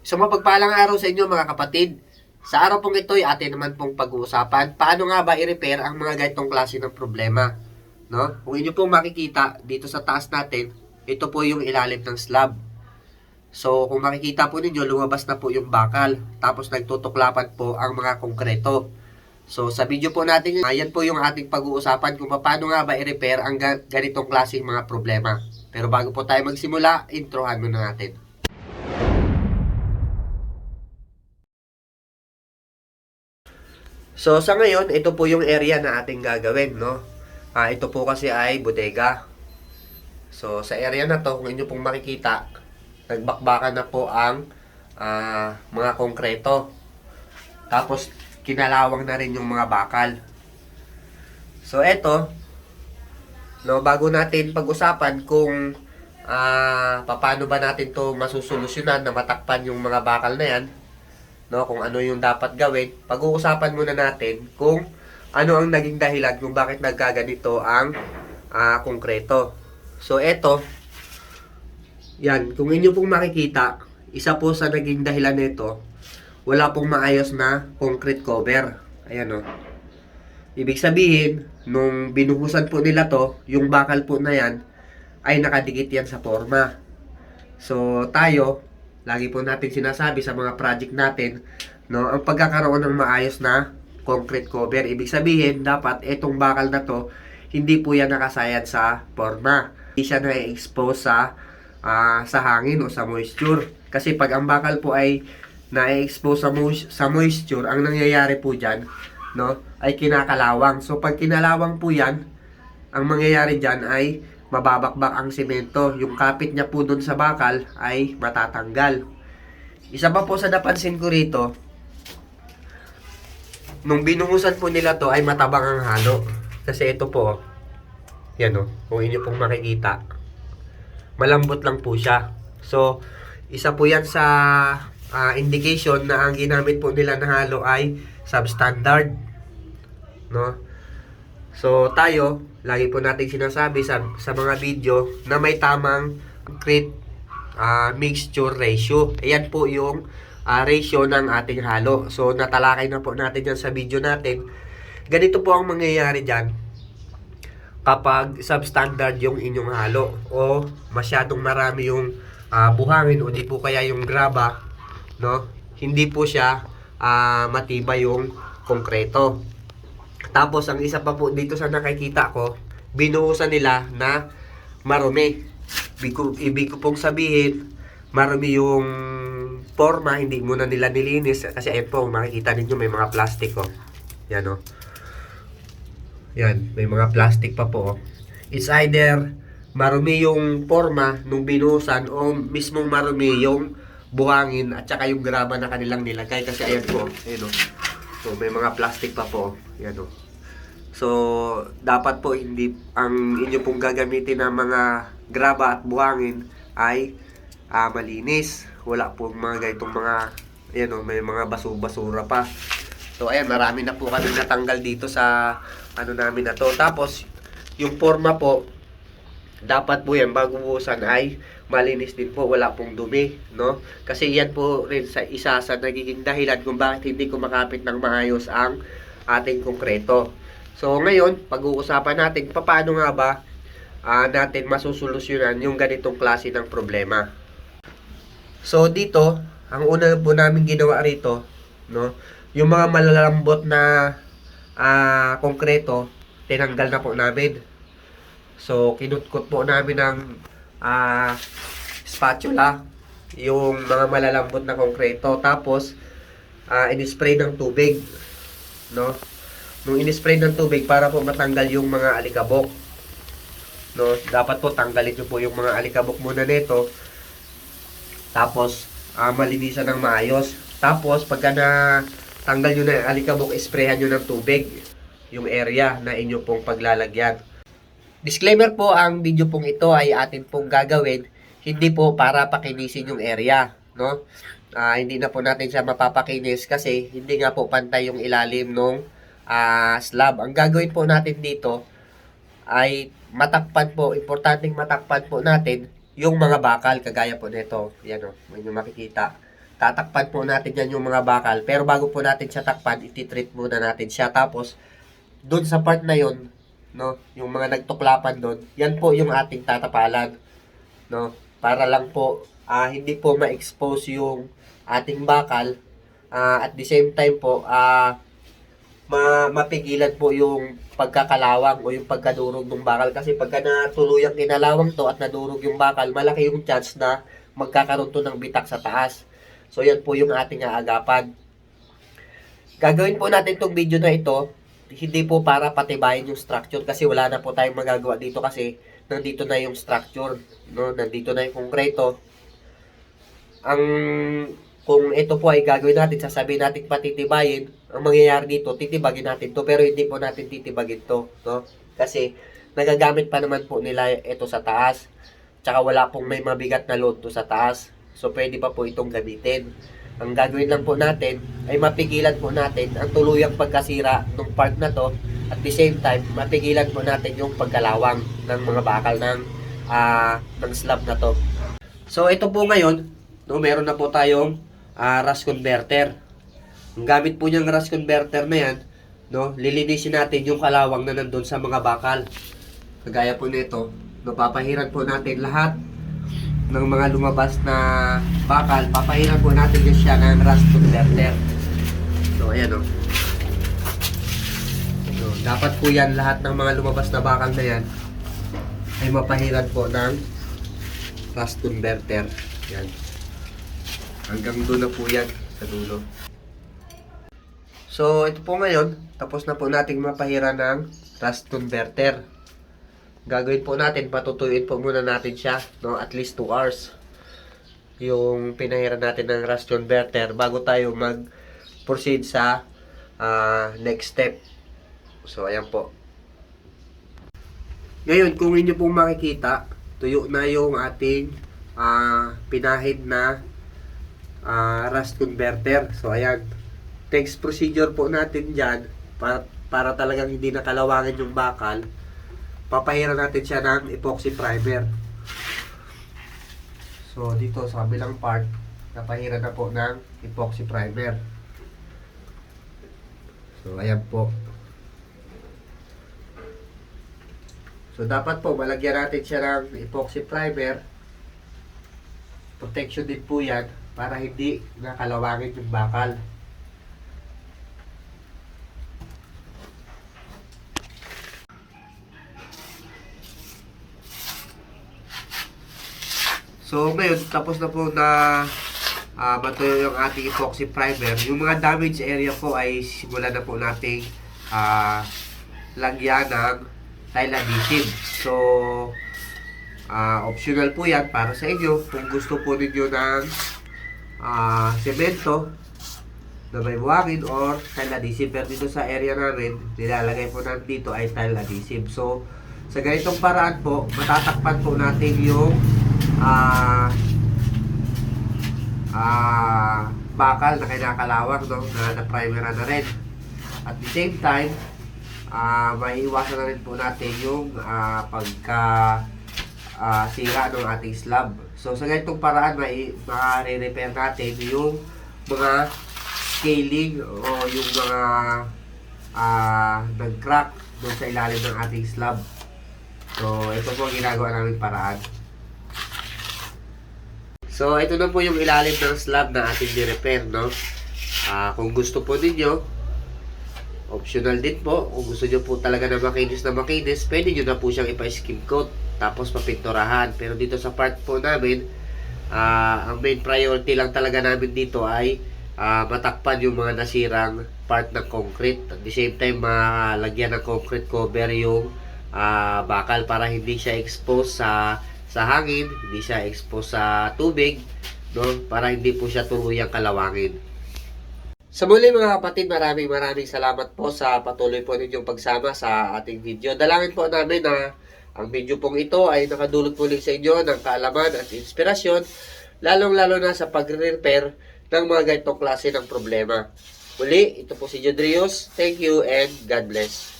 So mapagpalang araw sa inyo mga kapatid. Sa araw pong ito ay atin naman pong pag-uusapan paano nga ba i-repair ang mga ganitong klase ng problema. No? Kung inyo pong makikita dito sa taas natin, ito po yung ilalim ng slab. So kung makikita po ninyo, lumabas na po yung bakal. Tapos nagtutuklapan po ang mga konkreto. So sa video po natin, ayan po yung ating pag-uusapan kung paano nga ba i-repair ang ga- ganitong klaseng mga problema. Pero bago po tayo magsimula, introhan muna natin. So sa ngayon, ito po yung area na ating gagawin, no? Ah, ito po kasi ay bodega. So sa area na to, kung inyo pong makikita, nagbakbakan na po ang ah, mga konkreto. Tapos kinalawang na rin yung mga bakal. So eto, no, bago natin pag-usapan kung ah, paano ba natin to masusolusyonan na matakpan yung mga bakal na yan, no, kung ano yung dapat gawin, pag-uusapan muna natin kung ano ang naging dahilan kung bakit nagkaganito ang ah, konkreto. So, eto, yan, kung inyo pong makikita, isa po sa naging dahilan nito, wala pong maayos na concrete cover. Ayan o. Ibig sabihin, nung binuhusan po nila to, yung bakal po na yan, ay nakadikit yan sa forma. So, tayo, lagi po natin sinasabi sa mga project natin, no, ang pagkakaroon ng maayos na concrete cover. Ibig sabihin, dapat itong bakal na to, hindi po yan nakasayad sa forma. Hindi siya na-expose sa, ah, sa hangin o sa moisture. Kasi pag ang bakal po ay na-expose sa, mois- sa moisture, ang nangyayari po dyan, no, ay kinakalawang. So, pag kinalawang po yan, ang mangyayari dyan ay mababakbak ang semento. Yung kapit niya po dun sa bakal ay matatanggal. Isa pa po sa napansin ko rito, nung binuhusan po nila to ay matabang ang halo. Kasi ito po, yan o, kung inyo pong makikita, malambot lang po siya. So, isa po yan sa ah, indication na ang ginamit po nila na halo ay substandard. No? So, tayo, lagi po natin sinasabi sa, sa mga video na may tamang concrete ah, mixture ratio. Ayan po yung ah, ratio ng ating halo. So, natalakay na po natin yan sa video natin. Ganito po ang mangyayari dyan kapag substandard yung inyong halo o masyadong marami yung ah, buhangin o di po kaya yung graba, no? Hindi po siya ah, matibay yung konkreto. Tapos, ang isa pa po dito sa nakikita ko, binuhusan nila na marumi. Ibig ko, ibig ko pong sabihin, marumi yung forma, hindi muna nila nilinis. Kasi ayun po, makikita ninyo may mga plastic oh. Yan oh. Yan, may mga plastic pa po oh. It's either marumi yung forma nung binuhusan o mismong marumi yung buhangin at saka yung graba na kanilang nilagay. Kasi ayan po, ayun oh. So, may mga plastic pa po. Yan o. So, dapat po hindi ang inyo pong gagamitin na mga graba at buhangin ay ah, malinis. Wala po mga ganitong mga yan o, may mga basu-basura pa. So, ayan, marami na po kami natanggal dito sa ano namin na to. Tapos, yung forma po, dapat po yan bago buhusan ay malinis din po, wala pong dumi, no? Kasi yan po rin sa isa sa nagiging dahilan kung bakit hindi kumakapit ng maayos ang ating konkreto. So ngayon, pag-uusapan natin paano nga ba ah, natin masusolusyonan yung ganitong klase ng problema. So dito, ang una po namin ginawa rito, no, yung mga malalambot na ah, konkreto, tinanggal na po namin. So, kinutkot po namin ng ah, spatula yung mga malalambot na konkreto. Tapos, ah, in-spray ng tubig. No? Nung in-spray ng tubig para po matanggal yung mga alikabok. No? Dapat po tanggalin nyo po yung mga alikabok muna nito. Tapos, ah, malinisan ng maayos. Tapos, pagka na tanggal nyo na yung alikabok, sprayhan nyo ng tubig yung area na inyo pong paglalagyan. Disclaimer po, ang video pong ito ay atin pong gagawin, hindi po para pakinisin yung area, no? Ah, hindi na po natin siya mapapakinis kasi hindi nga po pantay yung ilalim ng slab. Ang gagawin po natin dito ay matakpan po, importanteng matakpan po natin yung mga bakal kagaya po nito. Yan o, may makikita. tatakpan po natin yan yung mga bakal. Pero bago po natin siya takpan, ititreat muna natin siya. Tapos, doon sa part na yon no, yung mga nagtuklapan doon, yan po yung ating tatapalan. No, para lang po, ah, hindi po ma-expose yung ating bakal. Ah, at the same time po, ah, ma mapigilan po yung pagkakalawang o yung pagkadurog ng bakal kasi pagka natuluyang kinalawang to at nadurog yung bakal, malaki yung chance na magkakaroon to ng bitak sa taas. So yan po yung ating aagapan. Gagawin po natin itong video na ito, hindi po para patibayin yung structure kasi wala na po tayong magagawa dito kasi nandito na yung structure, no? Nandito na yung konkreto. Ang kung ito po ay gagawin natin, sasabihin natin patitibayin, ang mangyayari dito, titibagin natin to, pero hindi po natin titibagin to, no? Kasi nagagamit pa naman po nila ito sa taas. Tsaka wala pong may mabigat na load sa taas. So pwede pa po itong gamitin. Ang gagawin lang po natin ay mapigilan po natin ang tuluyang pagkasira ng part na to at the same time mapigilan po natin yung pagkalawang ng mga bakal ng ah, ng slab na to. So ito po ngayon, no, meron na po tayong ah, rust converter. Ang gamit po niyang rust converter na yan, no, lilinisin natin yung kalawang na nandun sa mga bakal. Kagaya po nito, no, papahiran po natin lahat ng mga lumabas na bakal, papahiran po natin yung siya ng rust converter. So, ayan o. So, dapat po yan, lahat ng mga lumabas na bakal na yan, ay mapahiran po ng rust converter. Yan. Hanggang doon na po yan sa dulo. So, ito po ngayon, tapos na po nating mapahiran ng rust converter gagawin po natin, patutuyuin po muna natin siya, no, at least 2 hours. Yung pinahiran natin ng rust converter bago tayo mag-proceed sa ah, next step. So, ayan po. Ngayon, kung inyo pong makikita, tuyo na yung ating ah, pinahid na ah, rust converter. So, ayan. Next procedure po natin dyan, para, para talagang hindi nakalawangin yung bakal, papahiran natin siya ng epoxy primer. So, dito sa kabilang part, napahiran na po ng epoxy primer. So, ayan po. So, dapat po, malagyan natin siya ng epoxy primer. Protection din po yan para hindi nakalawangin yung bakal. So ngayon, tapos na po na uh, matuyo yung ating epoxy primer. Yung mga damage area po ay simulan na po nating ah, lagyan ng tile adhesive. So, ah, optional po yan para sa inyo. Kung gusto po ninyo ng ah, semento na may buhangin or tile adhesive. Pero dito sa area namin, nilalagay po natin dito ay tile adhesive. So, sa ganitong paraan po, matatakpan po natin yung ah ah bakal na kinakalawang no, na na-primer na rin. At the same time, ah maiiwasan na rin po natin yung ah, pagka ah, sira ng ating slab. So sa ganitong paraan, mai ma-repair natin yung mga scaling o yung mga ah nag-crack doon sa ilalim ng ating slab. So, ito po ang ginagawa namin paraan. So, ito na po yung ilalim ng slab na ating di-repair, no? Ah, kung gusto po ninyo, optional din po. Kung gusto nyo po talaga na makinis na makinis, pwede nyo na po siyang ipa-skim coat, tapos papinturahan. Pero dito sa part po namin, ah, ang main priority lang talaga namin dito ay ah, matakpan yung mga nasirang part ng concrete. At the same time, malagyan ng concrete cover yung ah, bakal para hindi siya expose sa sa hangin, hindi siya expose sa tubig, no? Para hindi po siya tuluyang kalawangin. Sa muli mga kapatid, maraming maraming salamat po sa patuloy po ninyong pagsama sa ating video. Dalangin po namin na ang video pong ito ay nakadulot muli sa inyo ng kaalaman at inspirasyon, lalong-lalo na sa pagre-repair ng mga ganitong klase ng problema. Muli, ito po si Jodrios. Thank you and God bless.